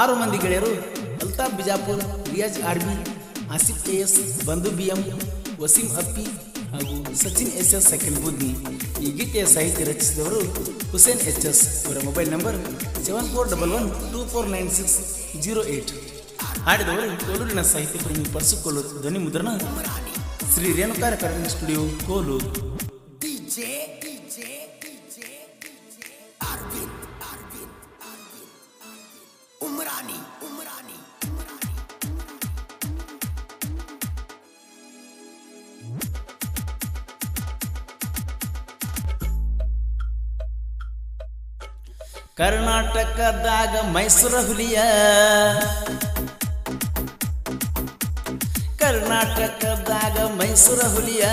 ಆರು ಮಂದಿ ಗೆಳೆಯರು Altaf Bijapur Riyaz army Asif K S Bandhu B M Waseem Appi ಹಾಗೂ ಸಚಿನ್ ಎಸ್ ಎಸ್ ಸೆಕೆಂಡ್ ಬುದ್ಧಿ ಈ ಗೀತೆಯ ಸಾಹಿತ್ಯ ರಚಿಸಿದವರು ಹುಸೇನ್ ಎಚ್ ಎಸ್ ಇವರ mobile number seven four double one two four nine six zero eight ಹಾಡಿದವರು ಕೋಲೂರಿನ ಸಾಹಿತ್ಯ ಪ್ರೇಮಿ ಪರಸುಕೋಲು ಧ್ವನಿ ಮುದ್ರಣ Shri Renuka recording studio Koluru. DJ, DJ, DJ, DJ, Arvin, Arvin. Umrani, Umrani, Umrani. ಕರ್ನಾಟಕದಾಗ ಮೈಸೂರ ಹುಲಿಯ ಕರ್ನಾಟಕದಾಗ ಮೈಸೂರ ಹುಲಿಯ,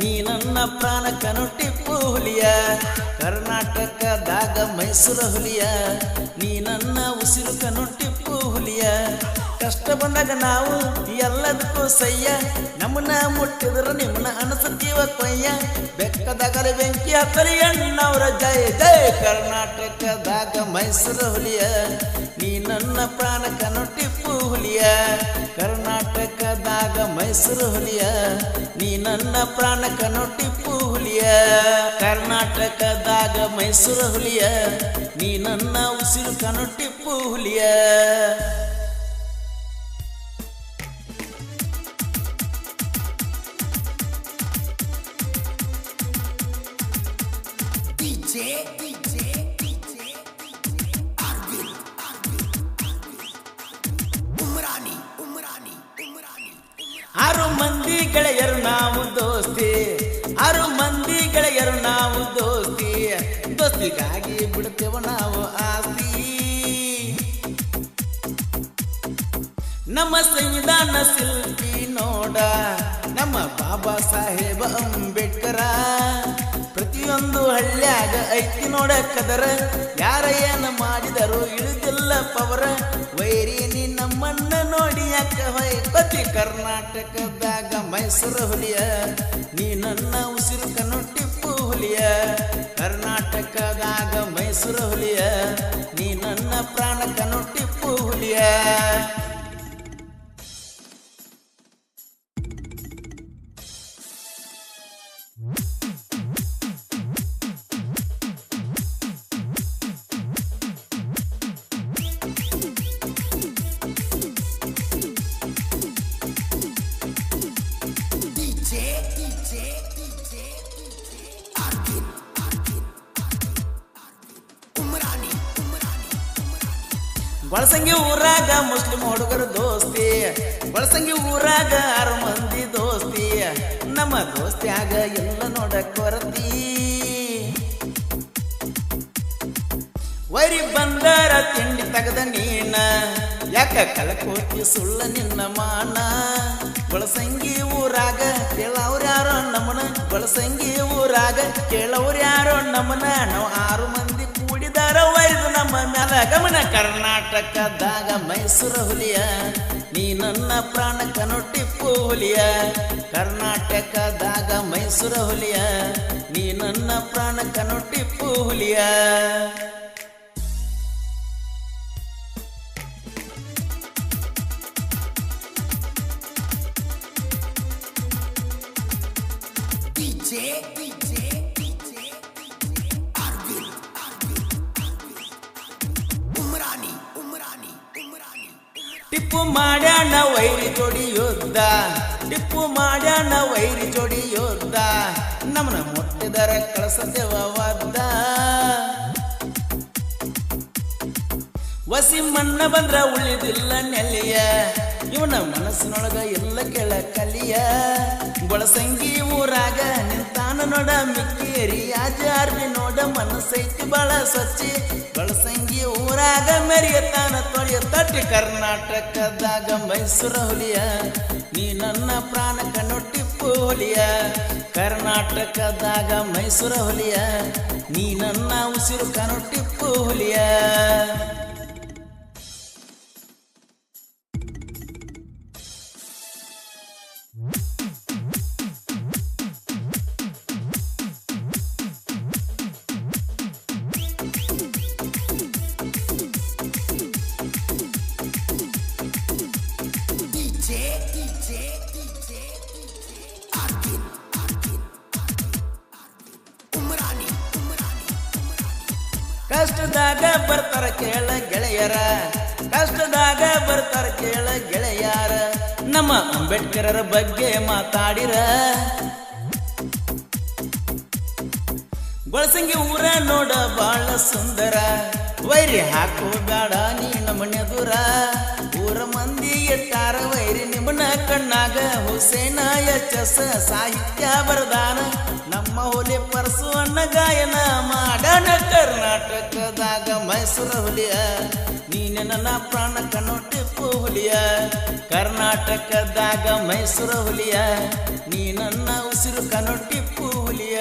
ನೀ ನನ್ನ ಪ್ರಾಣಕನು ಟಿಪ್ಪು ಹುಲಿಯ ಕರ್ನಾಟಕದಾಗ ಮೈಸೂರ ಹುಲಿಯ, ನೀ ನನ್ನ ಉಸಿರು ಕನು ಟಿಪ್ಪು ಹುಲಿಯ ಕಷ್ಟ ಬಂದಾಗ ನಾವು ಎಲ್ಲದಕ್ಕೂ ಸಯ್ಯ ನಮ್ಮನ್ನ ಮುಟ್ಟಿದ್ರೆ ನಿಮ್ಮನ್ನ ಅನಸತೀವ ಕೊಯ್ಯ. ಬೆಕ್ಕದಾಗಲಿ ಬೆಂಕಿ ಹತ್ತಲಿ ಅಣ್ಣವರ ಜಯ ಜಯ ಕರ್ನಾಟಕದಾಗ ಮೈಸೂರು ಹುಲಿಯ. ನನ್ನ ಪ್ರಾಣ ಟಿಪ್ಪು ಹುಲಿಯ ಕರ್ನಾಟಕದಾಗ ಮೈಸೂರು ಹುಲಿಯ. ನೀ ನನ್ನ ಪ್ರಾಣ ಟಿಪ್ಪು ಹುಲಿಯ ಕರ್ನಾಟಕದಾಗ ಮೈಸೂರು ಹುಲಿಯ. ನೀ ನನ್ನ ಉಸಿರು ಕನಟಿಪ್ಪು ಹುಲಿಯ ಜೆ DJ, ಗೆಳೆಯರು ನಾವು ದೋಸ್ತಿ. ಆರು ಮಂದಿ ಗೆಳೆಯರು ನಾವು ದೋಸ್ತಿ. ದೋಸ್ತಿಗಾಗಿ ಬಿಡುತ್ತೇವ ನಾವು ಆಸ್ತಿ. ನಮ್ಮ ಸಂವಿಧಾನ ಶಿಲ್ಪಿ ನೋಡ, ನಮ್ಮ ಬಾಬಾ ಸಾಹೇಬ ಹಳ್ಳ್ಯಾಗ ಐತಿ ನೋಡ ಕದರ ಯಾರ ಏನ ಮಾಡಿದರು ಇಳಿದಿಲ್ಲ ಪವರ. ವೈರಿ ನಿನ್ನ ಮಣ್ಣ ನೋಡಿ ಯಾಕ ಹೊಯ್ಕೊತಿ ಕರ್ನಾಟಕದಾಗ ಮೈಸೂರು ಹುಲಿಯ. ನೀ ನನ್ನ ಉಸಿರು ಕನ್ನು ಟಿಪ್ಪು ಹುಲಿಯ. ಕರ್ನಾಟಕದಾಗ ಮೈಸೂರು ಹುಲಿಯ. ನೀ ನನ್ನ ಪ್ರಾಣ ಕನ್ನು ಟಿಪ್ಪು ಹುಲಿಯ. ಬಳಸಂಗಿ ಊರಾಗ ಮುಸ್ಲಿಂ ಹುಡುಗರು ದೋಸ್ತಿ, ಬಳಸಂಗಿ ಊರಾಗ ಆರು ಮಂದಿ ದೋಸ್ತಿ, ನಮ್ಮ ದೋಸ್ತಿಯಾಗ ಎಲ್ಲ ನೋಡ ಕೊರತಿ ವೈರಿ ಬಂದರ ತಿಂಡಿ ತಗದ ನೀನ, ಯಾಕ ಕಳಕೋತಿ ಸುಳ್ಳ ನಿನ್ನ ಮಾನ? ಬಳಸಂಗಿ ಊರಾಗ ಕೇಳವ್ರ್ಯಾರೋ ನಮ್ಮನ, ಬಳಸಂಗಿ ಊರಾಗ ಕೇಳವ್ರ್ಯಾರೋ ನಮ್ಮನ, ನಾವು ಆರು ವೈದು ನಮ್ಮ ಮ್ಯಾಲ ಗಮನ. ಕರ್ನಾಟಕದಾಗ ಮೈಸೂರು ಹುಲಿಯ ನೀ ನನ್ನ ಪ್ರಾಣ ಟಿಪ್ಪು ಹುಲಿಯ. ಕರ್ನಾಟಕದಾಗ ಮೈಸೂರು ಹುಲಿಯ ನೀ ನನ್ನ ಪ್ರಾಣ ಟಿಪ್ಪು ಹುಲಿಯ. DJ, ಟಿಪ್ಪು ಮಾಡ್ಯಾಣ ವೈರಿ ಜೋಡಿ ಯೋದ್ದ ಟಿಪ್ಪು ಮಾಡ್ಯಾಣ ವೈರಿ ಜೋಡಿ ಯೋದ್ದ ನಮ್ಮನ ಮುಟ್ಟಿದರ ದೇವವಾದ ವಸಿ ಮಣ್ಣ ಬಂದ್ರ ಉಳಿದಿಲ್ಲ ನೆಲೆಯ. ಇವನ ಮನಸ್ಸಿನೊಳಗ ಎಲ್ಲ ಕೆಳ ಕಲಿಯ. ಗೊಳಸಂಗಿ ಊರಾಗ ನೋಡ ಮಿಕ್ಕೇರಿ ಆಜಾರ್ವಿ ನೋಡ ಮನಸ್ಸೈತಿ ಬಳ ಸಚ್ಚಿ ಬಳಸಂಗಿ ಊರಾಗ ಮೆರಿಯತಾನ ತೊಳೆಯ ತಟ್ಟಿ ಕರ್ನಾಟಕದಾಗ ಮೈಸೂರ ಹುಲಿಯ. ನೀ ನನ್ನ ಪ್ರಾಣ ಕಣ್ಣು ಟಿಪ್ಪು ಹುಲಿಯ ಕರ್ನಾಟಕದಾಗ ಮೈಸೂರ ಹುಲಿಯ. ನೀ ನನ್ನ ಉಸಿರು ಕಣ್ಣು ಟಿಪ್ಪು ಹುಲಿಯ ಕಷ್ಟದಾಗ ಬರ್ತಾರ ಕೇಳ ಗೆಳೆಯರ. ಕಷ್ಟದಾಗ ಬರ್ತಾರ ಕೇಳ ಗೆಳೆಯರ. ನಮ್ಮ ಅಂಬೇಡ್ಕರರ ಬಗ್ಗೆ ಮಾತಾಡಿರ. ಬಳಸಂಗಿ ಊರ ನೋಡ ಬಾಳ ಸುಂದರ. ವೈರಿ ಹಾಕೋ ಬೇಡ ನೀ ನಮ್ಮನೆ ದೂರ ಊರ ಮಂದಿ ಎತ್ತಾರ ವೈರಿ ನಿಮ್ಮನ ಕಣ್ಣಾಗ. ಹುಸೇನ ಎಚ್ಚಸ ಸಾಹಿತ್ಯ ಬರದಾನ. ನಮ್ಮ ಹೊಲೆ ಪರಸು ಅಣ್ಣ ಗಾಯನ ಮಾಡಣ ಕರ್ನಾಟಕದಾಗ ಮೈಸೂರು ಹುಲಿಯ, ನೀನೆ ನನ್ನ ಪ್ರಾಣ ಕಣ್ಣು ಟಿಪ್ಪು ಹುಲಿಯ. ಕರ್ನಾಟಕದಾಗ ಮೈಸೂರು ಹುಲಿಯ, ನೀ ನನ್ನ ಉಸಿರು ಕಣ್ಣು ಟಿಪ್ಪು ಹುಲಿಯ.